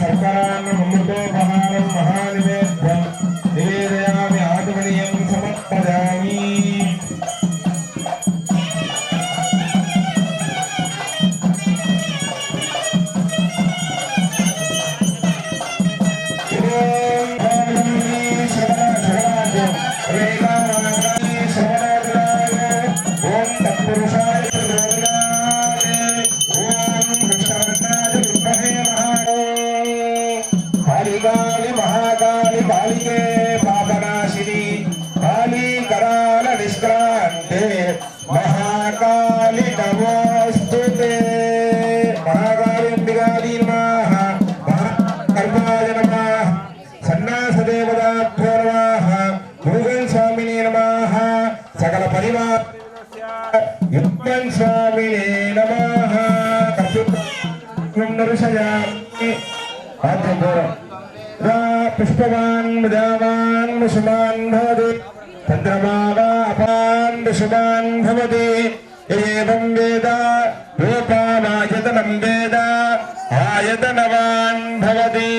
ಸರ್ಕಾರ మహాకాళింబిగాది నమః మహాకర్మాయ నమః సన్నాసదేవదాభ్యో నమః మురుగన్ స్వామినే నమః సకల పరివార యుక్తన్ స్వామినే నమః కపిలం నరుషయామి ఆద్యగోరం అపాన్ ముసుమాన్ భవతి ఏవం వేదా वेद आयतनवान् भवति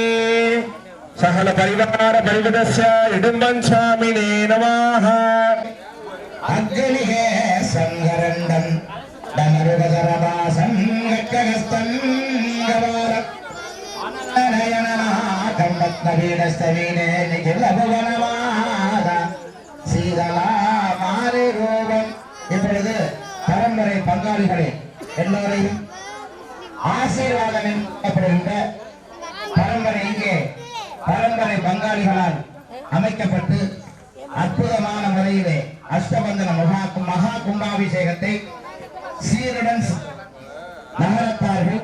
सकल परिवार परिवदस्य इडुम्बन् स्वामिने नमः अग्निः संहरण्डम् धनरुगधरवासम् गट्टगस्तम् கண்டத்னவீனஸ்தவீனே நிகில புவனமாக சீதலா மாறி ரூபம் இப்பொழுது பரம்பரை பங்காளிகளே எல்லோரையும் ஆசீர்வாதம் எனப்படுகின்ற பரம்பரை இங்கே பரம்பரை பங்காளிகளால் அமைக்கப்பட்டு அற்புதமான முறையிலே அஷ்டபந்தன மகா மகா கும்பாபிஷேகத்தை சீருடன் நகரத்தார்கள்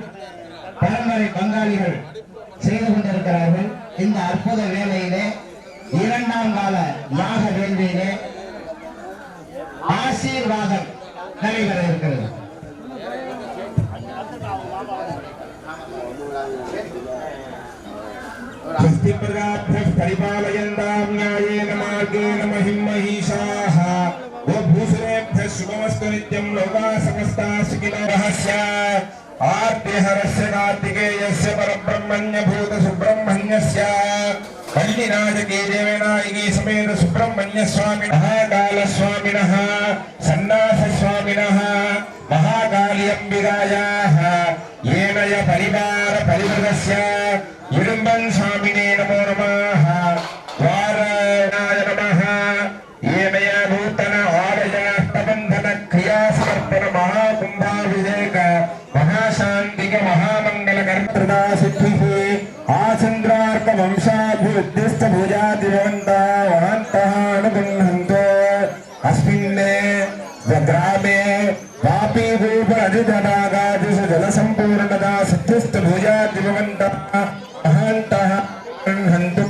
பரம்பரை பங்காளிகள் செய்து கொண்டிருக்கிறார்கள். இந்த அற்புத வேலையிலே இரண்டாம் கால யாக வேள்வியிலே ஆசீர்வாதம் நடைபெற இருக்கிறது. स्वस्ति प्रजाभ्यः परिपालयन्तां न्यायेन मार्गेण महिं महिषाः गोभूषणेभ्यः शुभमस्तु नित्यं लोकाः समस्ताः सुखिनो रहस्य आर्तिहरस्य कार्तिकेयस्य परब्रह्मण्यभूतसुब्रह्मण्यस्य कल्लिराजके समेत सुब्रह्मण्यस्वामिनः कालस्वामिनः सन्नासस्वामिनः महाकाली येनय परिवार परिवृतस्य इडुम्बन् आलयाष्टबन्धन क्रियासमर्पण महाकुम्भाभिषेक महाशान्तिक महामङ्गल सिद्धिः। आचन्द्रार्क वंशाभिवृद्धिश्च भुजादिवन्ता वहन्तः अनुगृह्णन्तो अस्मिन् ఘనసంపూర్ణదా సిద్ధిస్తు భూజా దివంత మహాంత హంతు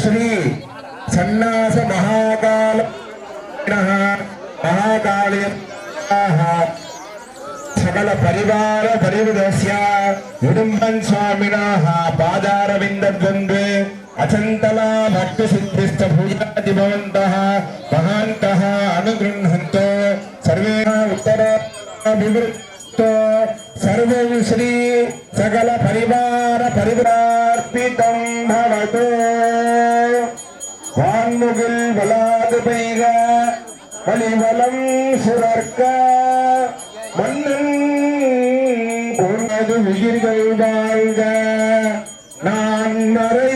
శ్రీ సన్నాస మహాకాల మహాకాళి సకల పరివార పరివృదస్య విడుంబన్ స్వామిన పాదారవిందద్వంద్వే అచంతల భక్తి సిద్ధిష్ట భూజాది భవంతః మహాంతః అనుగృహంతో సర్వే ఉత్తర उत्तराभिवृत्तो सर्वं श्री सकल परिवार परिवार्पितं भवतु வான்முகில் வளாது பெய்க வலிவலம் சுரர்க்க மன்னன் பொன்னது உயிர்கள் வாழ்க நான் மறை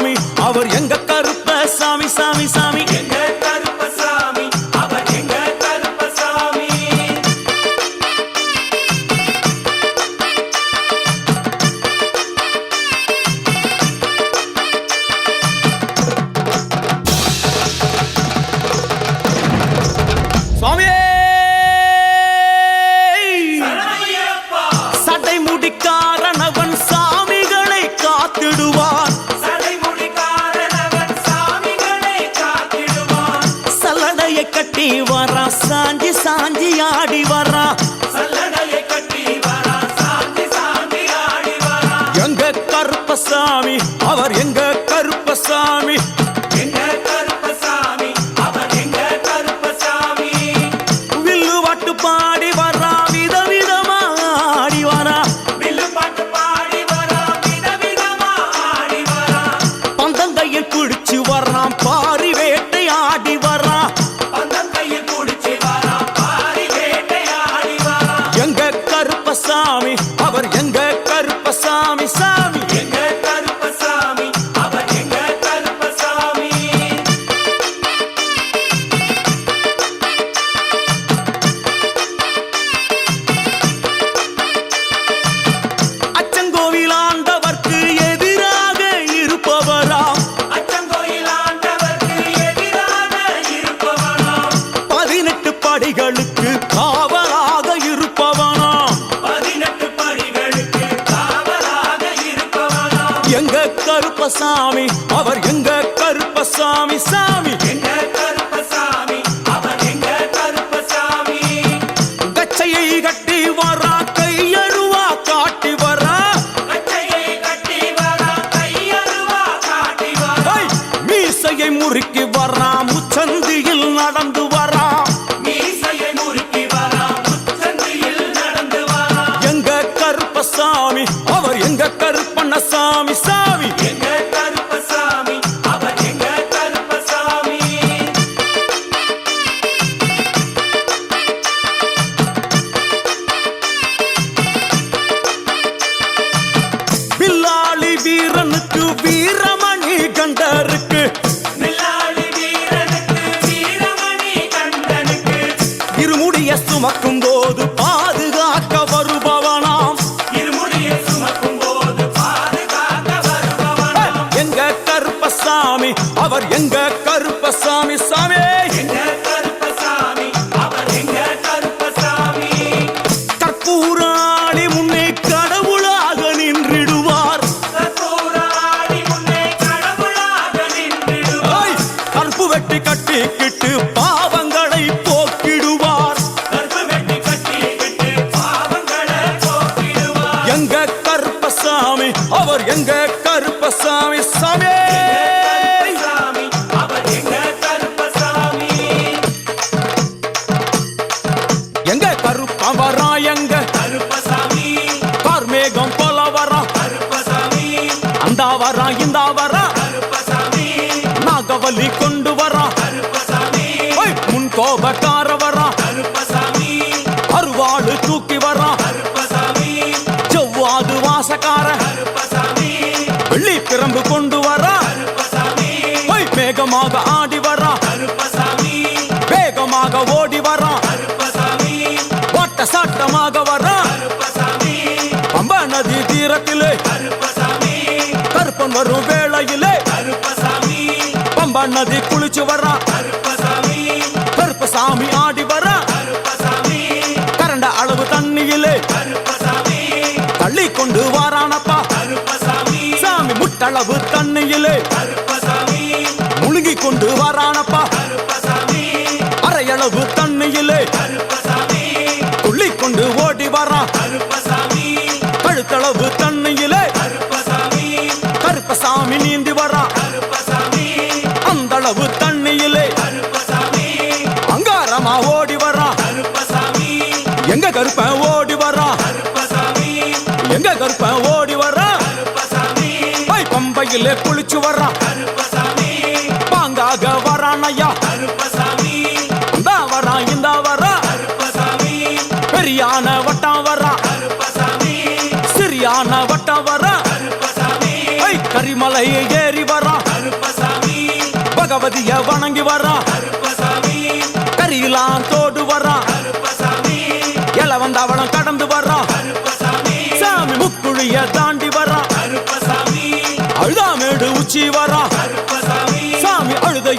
சாமி அவர் எங்க கட்டி வரா சாஞ்சி சாஞ்சி ஆடி வரா. எங்க கருப்பசாமி அவர் எங்க கருப்பசாமி? பாதுகாக்க வருபவனாம். இருமுடியை சுமக்கும் போது பாதுகாக்க வருபவனாம். எங்க கருப்பசாமி அவர் எங்க கருப்பசாமி சாமி வேகமாக ஆடி வரான் வேகமாக ஓடி வரான் வட்ட சாட்டமாக வரான் பம்ப நதி தீரத்திலே. கருப்பன் வரும் வேளையிலே. பம்ப நதி குளிச்சு வரான் கருப்பசாமி. ஆடி வரான் கரண்ட அளவு தண்ணியிலே. தள்ளி கொண்டு வாரானப்பா. சாமி முட்டளவு தண்ணியிலே. கொண்டு வரானப்பா. அரையளவு தண்ணியிலே கருப்பசாமி துள்ளி கொண்டு ஓடி வரான் கழுத்தளவு தண்ணியிலே கருப்பசாமி நீந்தி வரான் அந்த அளவு தண்ணியிலே அங்காரமா ஓடி வரான் எங்க கருப்பன் ஓடி வரான் எங்க கருப்பன் ஓடி வரான் பம்பையிலே குளிச்சு வரான் ஐயா கருப்பசாமி. இந்த வரான் இந்த வரான் கருப்பசாமி. பெரியான வட்டம் வரான் கருப்பசாமி. சிறியான வட்டம் வரான் கருப்பசாமி. ஐ கரிமலை ஏறி வரான் கருப்பசாமி. பகவதிய வணங்கி வரான் கருப்பசாமி. கரியெல்லாம் தோடு வரான் கருப்பசாமி. இல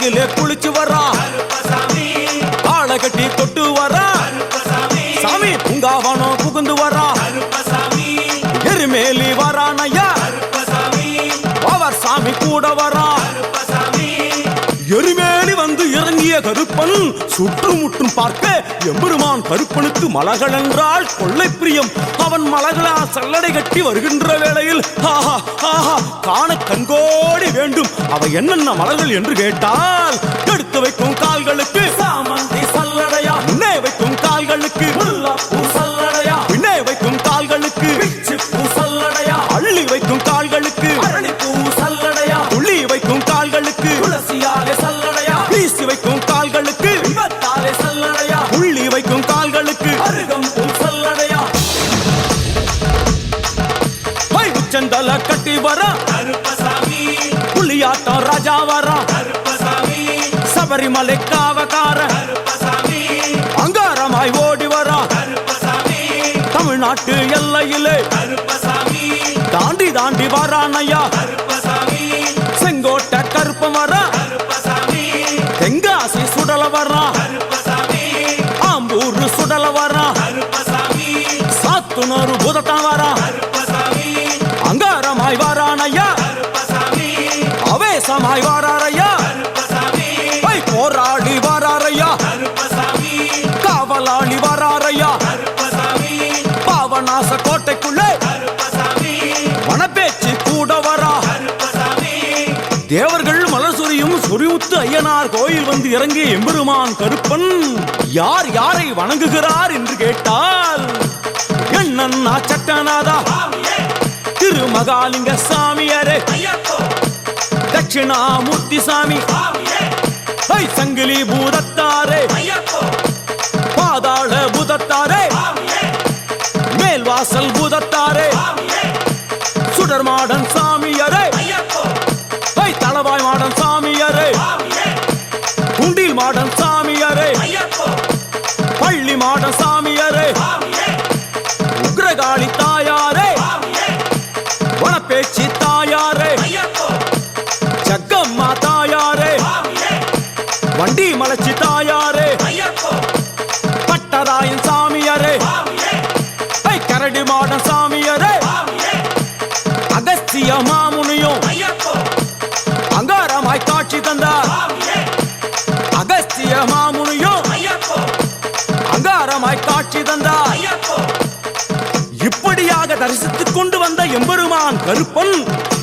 சாமி குளிச்சு வரான் ஆளை கட்டி தொட்டு வரான் சாமி பூங்காவனம் புகுந்து வரான் எருமேலி வரான் ஐயா. அவர் சாமி கூட வரான் கருப்பன் சுற்றுமுற்றும் பார்க்க எம்பெருமான் கருப்பனுக்கு மலகள் என்றால் கொள்ளை பிரியம். அவன் மலகளா சல்லடை கட்டி வருகின்ற வேளையில் ஆஹா ஆஹா காண கண்கோடி வேண்டும். அவை என்னென்ன மலர்கள் என்று கேட்டால் எடுத்து வைக்கும் கால்களுக்கு சாமந்தி சல்லடையா? முன்னே வைக்கும் கால்களுக்கு சபரிமலை கருப்பசாமி. அங்காரமாய் ஓடி வர. தமிழ்நாட்டு எல்லையிலே. தாண்டி தாண்டி வரானையா செங்கோட்டை கருப்பம் வர. தெங்காசி சுடல கருப்பசாமி. ஆம்பூர் சுடல கருப்பசாமி. சாத்துனூறு புதட்டம் வரா. அங்காரமாய் வாரானையா அவேசமாய் வாராரையா சொரியும் ஐயனார் கோயில் வந்து இறங்கிய எம்பெருமான் கருப்பன் யார் யாரை வணங்குகிறார் என்று கேட்டால் என்னன்னா சட்டநாதா சுவாமியே திருமகாலிங்க சாமியாரே தட்சிணாமூர்த்தி சாமி ஐ சங்கிலி பூதத்தாரே பாதாள பூதத்தாரே மேல்வாசல் பூதத்தாரே சுடர்மாடன் சாமியரே மாடன் தலவாய் தளவாய் மாடன் சாமி சுவாமியே மாடன் சாமியாரே. பள்ளி மாடன் சாமியாரே. உக்ரகாளி தாயாரே. சுவாமியே வனப்பேச்சி தாயாரே. ஜக்கம்மா தாயாரே. வண்டி மலச்சி தாயாரே. ஐயப்போ. பட்டராயன் சாமியாரே. கரடி மாடன் சாமியாரே இப்படியாக தரிசித்துக் கொண்டு வந்த எம்பெருமான் கருப்பன்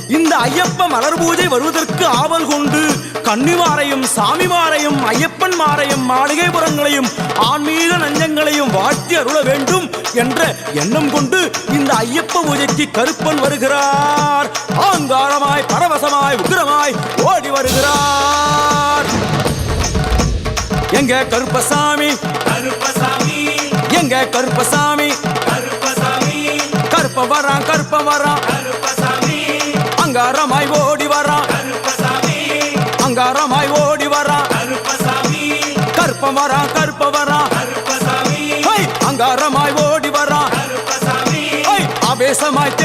இந்த ஐயப்ப மலர் பூஜை வருவதற்கு ஆவல் கொண்டு கன்னிமாரையும் சாமிமாரையும் ஐயப்பன் மாரையும் மாளிகைபுரங்களையும் ஆன்மீக நஞ்சங்களையும் வாழ்த்தி அருள வேண்டும் என்ற எண்ணம் கொண்டு இந்த ஐயப்ப பூஜைக்கு கருப்பன் வருகிறார். ஆங்காரமாய் பரவசமாய் உக்கிரமாய் ஓடி வருகிறார். எங்க கருப்பசாமி? கருப்பசாமி. எங்க கருப்பசாமி? கருப்ப வரான் கருப்ப வரான் அங்காரமாய் ஓடி வரான். அங்காரமாய் ஓடி வரான். கருப்ப வரான் கருப்ப வரான் அங்காரமாய் ஓடி வரான். ஆவேசமாய்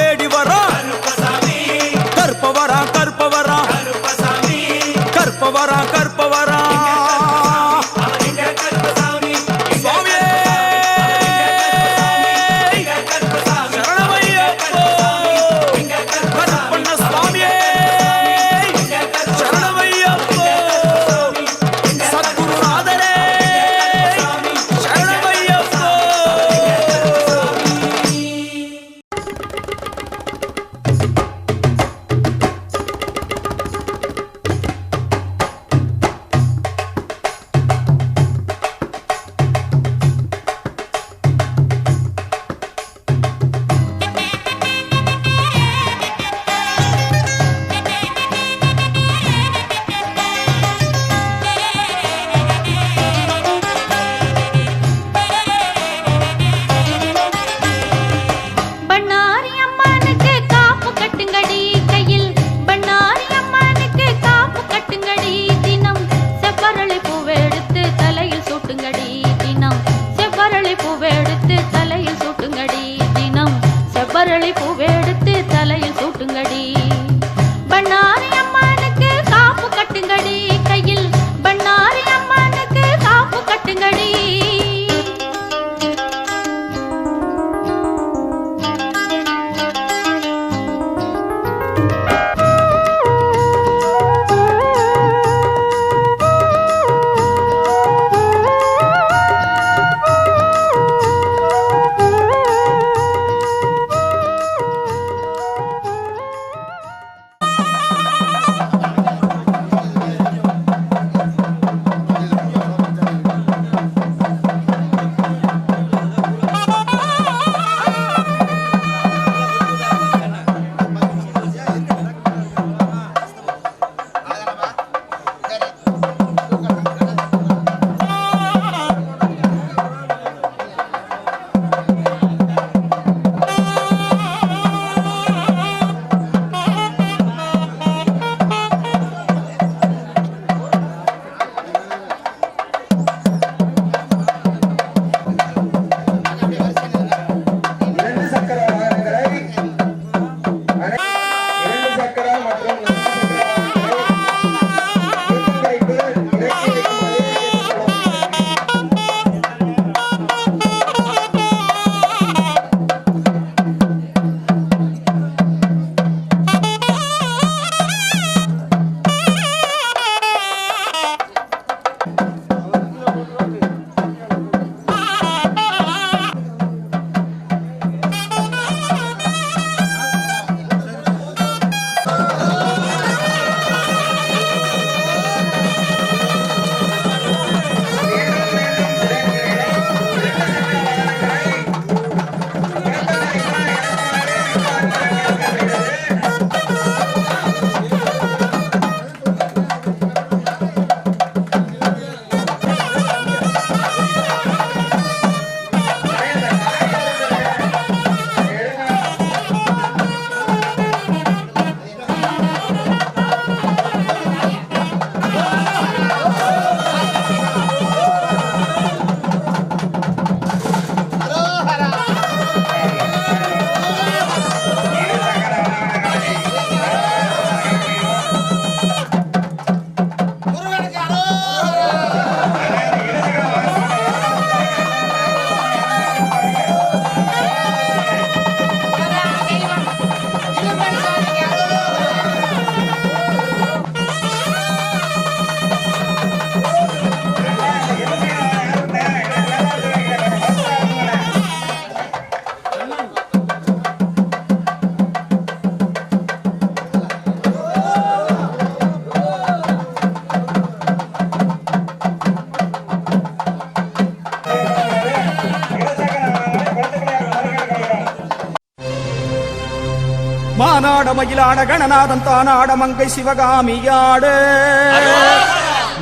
ஆட கணநாதன் தானாட மங்கை சிவகாமியாட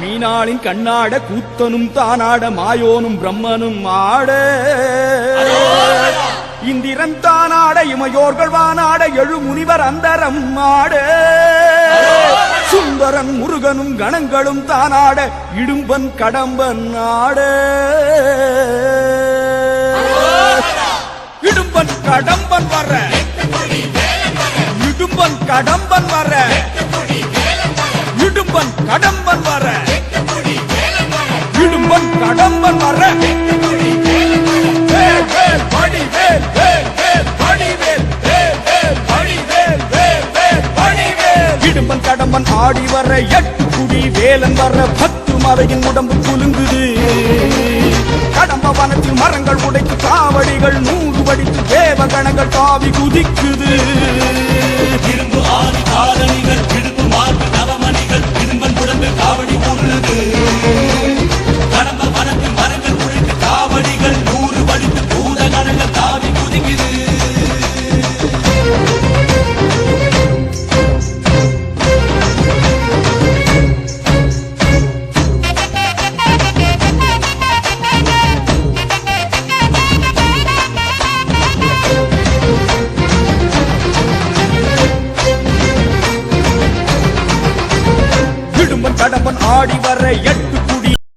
மீனாளின் கண்ணாட கூத்தனும் தானாட மாயோனும் பிரம்மனும் ஆட. இந்திரன் தானாட இமையோர்கள் வானாட எழு முனிவர் அந்தரம் ஆட. சுந்தரன் முருகனும் கணங்களும் தானாட இடும்பன் கடம்பன் ஆட. இடும்பன் கடம்பன் வர்ற இடும்பன் கடம்பன் வர. இடும்பன் கடம்பன் வர. இடும்பன் கடம்பன் வர. இடும்பன் கடம்பன் ஆடி வர எட்டு குடி வேலன் வர பத்து மலையின் உடம்பு குலுங்குது. கடம்ப வனத்தில் மரங்கள் உடைத்து காவடிகள் நூறு வடித்து தேவகணங்கள் தாவி குதிக்குது. இரும்பு ஆதி காலணிகள் இடுப்பு